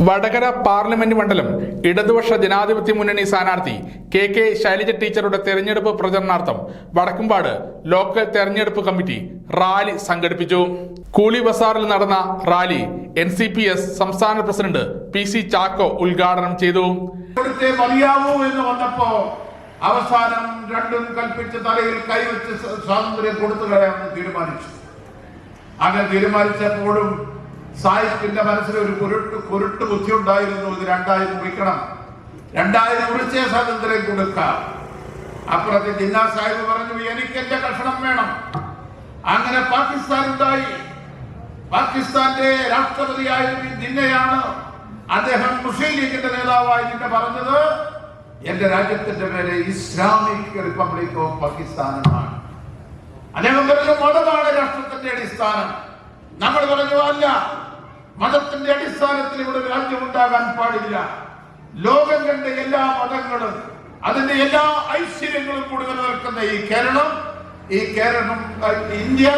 Vadakara parliament മണ്ഡലം ഇടതുപക്ഷ ജനാധിപത്യ മുന്നണി സ്ഥാനാർത്ഥി കെ കെ ശൈലജ ടീച്ചറുടെ തെരഞ്ഞെടുപ്പ് പ്രചരണാർത്ഥം വടക്കുംപാട് ലോക്കൽ തെരഞ്ഞെടുപ്പ് കമ്മിറ്റി റാലി സംഘടിപ്പിച്ചു. കൂളി ബസാറിൽ നടന്ന rally N C P S സംസ്ഥാന പ്രസിഡന്റ് പി സി ചാക്കോ ഉദ്ഘാടനം ചെയ്തു. എന്ന് വന്നപ്പോ അവസാനം രണ്ടും കൽപ്പിച്ച് തലയിൽ കൈവച്ച് സ്വ- സ്വാതന്ത്ര്യം കൊടുത്തു തീരുമാനിച്ചു. അങ്ങനെ തീരുമാനിച്ചപ്പോഴും സായിപ്പിന്റെ മനസ്സിൽ ഒരു കുരുട്ട് കുരുട്ട് ബുദ്ധി ഉണ്ടായിരുന്നു. ഇത് രണ്ടായി മുറിക്കണം രണ്ടായി മുറിച്ചേ സ്വാതന്ത്ര്യം കൊടുക്കാം. അപ്പുറത്തെ ജിന്നാ സാഹിബ് പറഞ്ഞു എനിക്ക് എന്റെ കഷണം വേണം. അങ്ങനെ പാകിസ്ഥാൻ ഉണ്ടായി. പാകിസ്ഥാന്റെ രാഷ്ട്രപതിയായ ജിന്നയാണ് അദ്ദേഹം മുസ്ലിം ലീഗിന്റെ നേതാവായിട്ട് പറഞ്ഞത്. എന്റെ രാജ്യത്തിന്റെ പേര് ഇസ്ലാമിക് റിപ്പബ്ലിക് ഓഫ് പാകിസ്ഥാൻ എന്നാണ്. അദ്ദേഹം പറഞ്ഞു മതമാണ് രാഷ്ട്രത്തിന്റെ അടിസ്ഥാനം. നമ്മൾ പറഞ്ഞു അല്ല മതത്തിന്റെ അടിസ്ഥാനത്തിൽ ഇവിടെ രാജ്യം ഉണ്ടാകാൻ പാടില്ല. ലോകം കണ്ട എല്ലാ മതങ്ങളും അതിന്റെ എല്ലാ ഐശ്വര്യങ്ങളും കൂടി നിലനിൽക്കുന്ന ഈ കേരളം ഈ കേരളം ഇന്ത്യ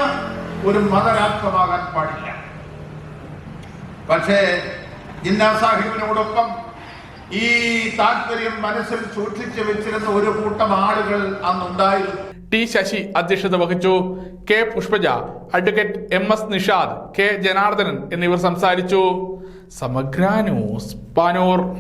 ഒരു മതരാഷ്ട്രമാകാൻ പാടില്ല. പക്ഷേ ജിന്നാ സാഹിബിനോടൊപ്പം ഈ താല്പര്യം മനസ്സിൽ സൂക്ഷിച്ചു വെച്ചിരുന്ന ഒരു കൂട്ടം ആളുകൾ അന്നുണ്ടായിരുന്നു. ടി ശശി അധ്യക്ഷത വഹിച്ചു. K Pushpaja advocate M S Nishad K Janardhanan എന്നിവർ സംസാരിച്ചു. സമഗ്ര ന്യൂസ് പാനൂർ.